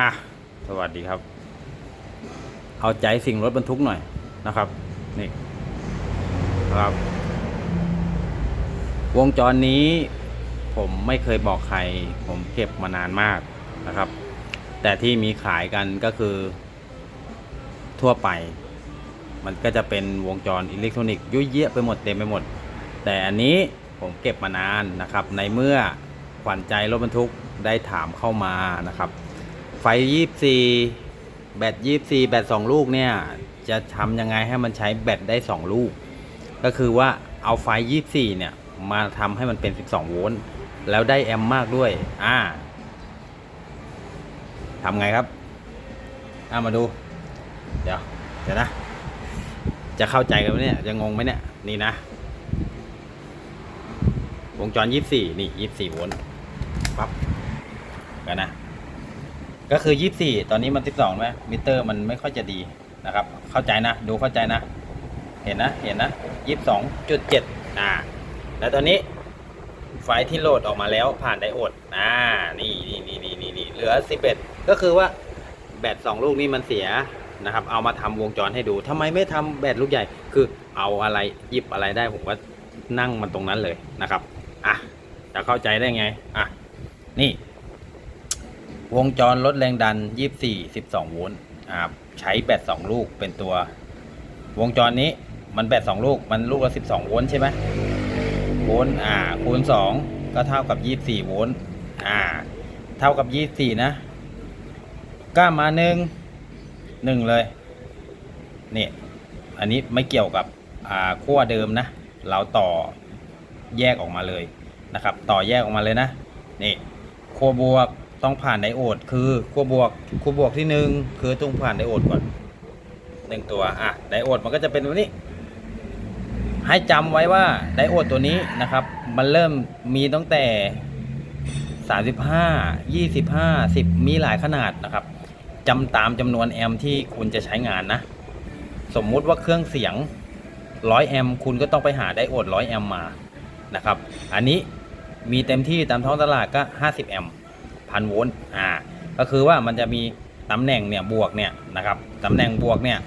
อะ สวัสดีครับ เอาใจสิ่งรถบรรทุกหน่อยนะครับ นี่ครับ วงจรนี้ผมไม่เคยบอกใคร ผมเก็บมานานมากนะครับ แต่ที่มีขายกันก็คือ ทั่วไป มันก็จะเป็นวงจรอิเล็กทรอนิกส์ยุ่ยเยะไปหมดเต็มไปหมด แต่อันนี้ผมเก็บมานานนะครับ ในเมื่อขวัญใจรถบรรทุกได้ถามเข้ามานะครับ ไฟ24แบต24แบต2ลูกเนี่ยจะทำยังไงให้มันใช้แบตได้2ลูก ก็คือว่าเอาไฟ24เนี่ยมาทำให้มันเป็น 12 โวลต์แล้วได้แอมมากด้วย อ่าทำไงครับ อ่ามาดู เดี๋ยว เดี๋ยวนะ จะเข้าใจกันไหมเนี่ย จะงงไหมเนี่ย นี่นะ วงจร 24 นี่ 24 โวลต์ปั๊บกันนะ ก็คือ 24 ตอนนี้มัน 12ไหมมิเตอร์มันไม่ค่อยจะดีนะครับ เข้าใจนะ ดูเข้าใจนะ เห็นนะ เห็นนะ 22.7 อ่า แล้วตอนนี้ ไฟที่โหลดออกมาแล้วผ่านไดโอด อ่า นี่นี่นี่นี่นี่เหลือ 11 ก็คือว่าแบต2ลูกนี้มันเสียนะครับ เอามาทำวงจรให้ดูทำไมไม่ทำแบตลูกใหญ่ คือเอาอะไรหยิบอะไรได้ผมก็นั่งมันตรงนั้นเลยนะครับ อะ จะเข้าใจได้ไง อะ นี่ วงจรลดแรงดัน 24 12 โวลต์ใช้แบต2ลูกเป็นตัว วงจรนี้มันแบต2ลูกมันลูกละ 12 โวลต์ใช่ไหมโวลต์อ่าคูณ 2 ก็เท่ากับ 24 โวลต์อ่า เท่ากับ 24 นะก็มาหนึ่งหนึ่งเลยนี่อันนี้ไม่เกี่ยวกับอ่าขั้วเดิมนะ เราต่อแยกออกมาเลยนะครับ ต่อแยกออกมาเลยนะ นี่ขั้วบวก ต้องผ่านไดโอดคือขั้วบวกขั้วบวกที่หนึ่งคือต้องผ่านไดโอดก่อนหนึ่งตัวอะไดโอดมันก็จะเป็นแบบนี้ ให้จำไว้ว่าไดโอดตัวนี้นะครับ มันเริ่มมีตั้งแต่ 35 25 10 มีหลายขนาดนะครับจำตามจำนวนแอมป์ที่คุณจะใช้งานนะ สมมุติว่าเครื่องเสียง 100 แอมป์คุณก็ต้องไปหาไดโอด 100 แอมป์มานะครับ อันนี้มีเต็มที่ตามท้องตลาดก็ 50 แอมป์ พันโวลต์อ่าก็คือว่ามันจะมีตำแหน่งเนี่ยบวกเนี่ยนะครับตำแหน่งบวกเนี่ย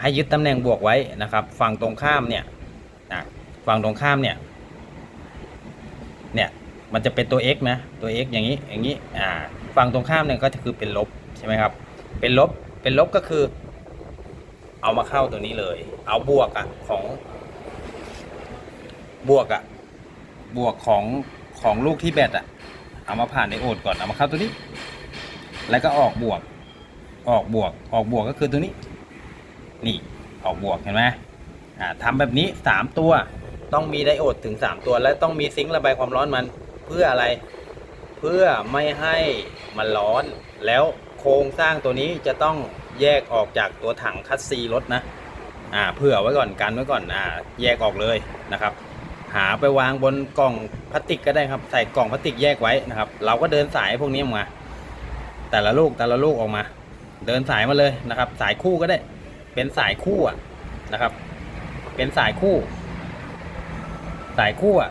ให้ยึดตำแหน่งบวกไว้นะครับฝั่งตรงข้ามเนี่ยอะฝั่งตรงข้ามเนี่ยเนี่ยมันจะเป็นตัว x นะตัว x อย่างนี้อย่างนี้อ่าฝั่งตรงข้ามเนี่ยก็คือเป็นลบใช่ไหมครับเป็นลบเป็นลบก็คือ เอามาเข้าตัวนี้เลย เอาบวกอะของบวกอะบวกของของลูกที่แบตอะ เอามาผ่านในโอดก่อนเอามาเข้าตัวนี้ แล้วก็ออกบวก ออกบวก ออกบวกก็คือตัวนี้ นี่ออกบวกเห็นไหมอ่าทำแบบนี้สามตัว ต้องมีไดโอดถึงสามตัว และต้องมีซิงค์ระบายความร้อนมันเพื่ออะไร เพื่อไม่ให้มันร้อน แล้วโครงสร้างตัวนี้จะต้องแยกออกจากตัวถังคัสซีรถนะ อ่าเผื่อไว้ก่อนกันไว้ก่อนอ่าแยกออกเลยนะครับ หาไปวางบนกล่องพลาสติกก็ได้ครับใส่กล่องพลาสติกแยกไว้นะครับ เราก็เดินสายพวกนี้ออกมา แต่ละลูกแต่ละลูกออกมา เดินสายมาเลยนะครับ สายคู่ก็ได้ เป็นสายคู่อะนะครับ เป็นสายคู่ สายคู่อะ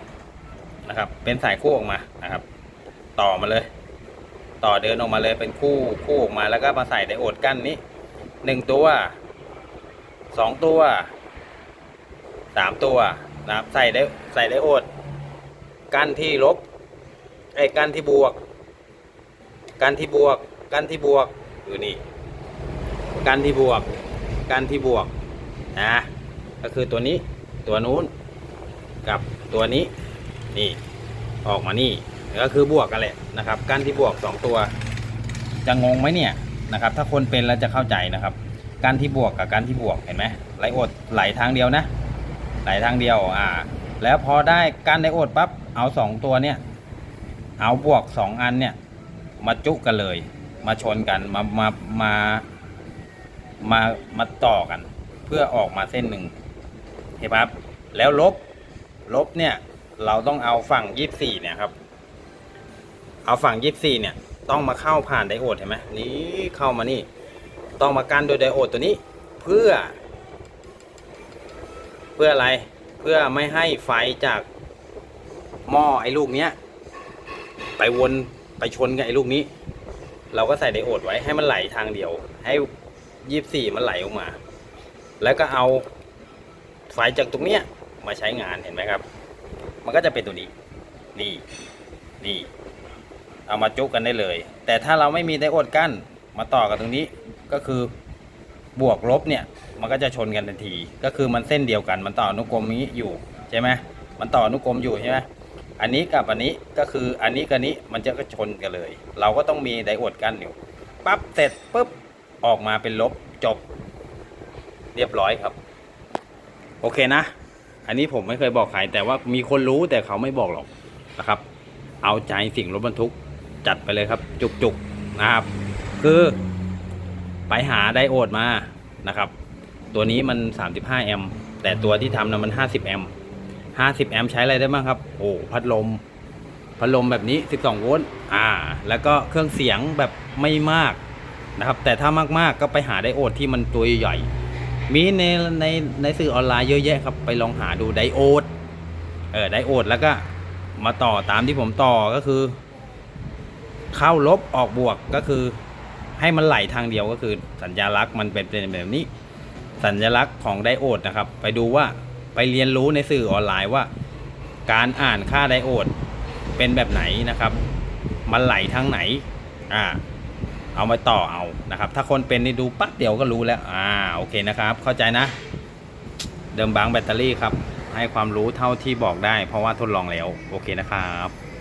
นะครับ เป็นสายคู่ออกมานะครับ ต่อมาเลย ต่อเดินออกมาเลยเป็นคู่คู่ออกมาแล้วก็มาใส่ไดโอดกั้นนี้หนึ่งตัวสองตัวสามตัว นะครับใส่ได้ใส่ไดโอดกันที่ลบไอ้กันที่บวก กันที่บวก กันที่บวกอยู่นี่กันที่บวก กันที่บวกนะก็คือตัวนี้ตัวนู้นกับตัวนี้นี่ออกมานี่ก็คือบวกกันแหละนะครับ กันที่บวกสองตัว จะงงไหมเนี่ยนะครับ ถ้าคนเป็นแล้วจะเข้าใจนะครับกั้นที่บวกกับกั้นที่บวกเห็นไหมไหลอดไหลทางเดียวนะ ไหลทางเดียวอ่า แล้วพอได้กั้นไดโอดปั๊บเอาสองตัวเนี่ย เอาบวกสองอันเนี่ย มาจุกันเลย มาชนกันมามามามามาต่อกัน เพื่อออกมาเส้นหนึ่งเห็นปะครับ แล้วลบลบเนี่ย เราต้องเอาฝั่งยี่สี่เนี่ยครับ เอาฝั่งยี่สี่เนี่ย ต้องมาเข้าผ่านไดโอดเห็นไหมนี่เข้ามานี่ ต้องมากั้นโดยไดโอดตัวนี้ เพื่อ พื่ออะไรเพื่อไม่ให้ไฟจากหม้อไอ้ลูกเนี้ยไปวนไปชนกับไอ้ลูกนี้ เราก็ใส่ไดโอดไว้ให้มันไหลทางเดียว ให้ยี่สี่มันไหลออกมา แล้วก็เอาไฟจากตรงเนี้ยมาใช้งานเห็นไหมครับ มันก็จะเป็นตัวนี้ นี่นี่ เอามาจุกันได้เลย แต่ถ้าเราไม่มีไดโอดกั้นมาต่อกันตรงนี้ก็คือบวกลบเนี่ย มันก็จะชนกันทันที ก็คือมันเส้นเดียวกัน มันต่ออนุกรมนี้อยู่ใช่ไหมมันต่ออนุกรมอยู่ใช่ไหมอันนี้กับอันนี้ก็คืออันนี้กับนี้มันจะก็ชนกันเลย เราก็ต้องมีไดโอดกั้นอยู่ปั๊บเสร็จปุ๊บออกมาเป็นลบจบ เรียบร้อยครับ โอเคนะ อันนี้ผมไม่เคยบอกใครแต่ว่ามีคนรู้แต่เขาไม่บอกหรอกนะครับ เอาใจสิ่งรถบรรทุกจัดไปเลยครับ จุกๆนะครับ คือไปหาไดโอดมานะครับ ตัวนี้มัน 35 แอมป์แต่ตัวที่ทำนะมัน 50 แอมป์50 แอมป์ใช้อะไรได้บ้างครับ โอ้พัดลม พัดลมแบบนี้ 12 โวลต์อ่า แล้วก็เครื่องเสียงแบบไม่มากนะครับ แต่ถ้ามากๆก็ไปหาไดโอดที่มันตัวใหญ่ๆมีในในในสื่อออนไลน์เยอะแยะครับ ไปลองหาดูไดโอด เออไดโอดแล้วก็มาต่อตามที่ผมต่อก็คือ เข้าลบออกบวกก็คือ ให้มันไหลทางเดียวก็คือสัญญลักษณ์มันเป็นเป็นแบบนี้ สัญลักษณ์ของไดโอดนะครับ ไปดูว่าไปเรียนรู้ในสื่อออนไลน์ว่า การอ่านค่าไดโอดเป็นแบบไหนนะครับ มันไหลทางไหนอ่าเอามาต่อเอานะครับ ถ้าคนเป็นนี่ดูปั๊บเดียวก็รู้แล้วอ่าโอเคนะครับ เข้าใจนะ เดิมบางแบตเตอรี่ครับ ให้ความรู้เท่าที่บอกได้ เพราะว่าทดลองแล้ว โอเคนะครับ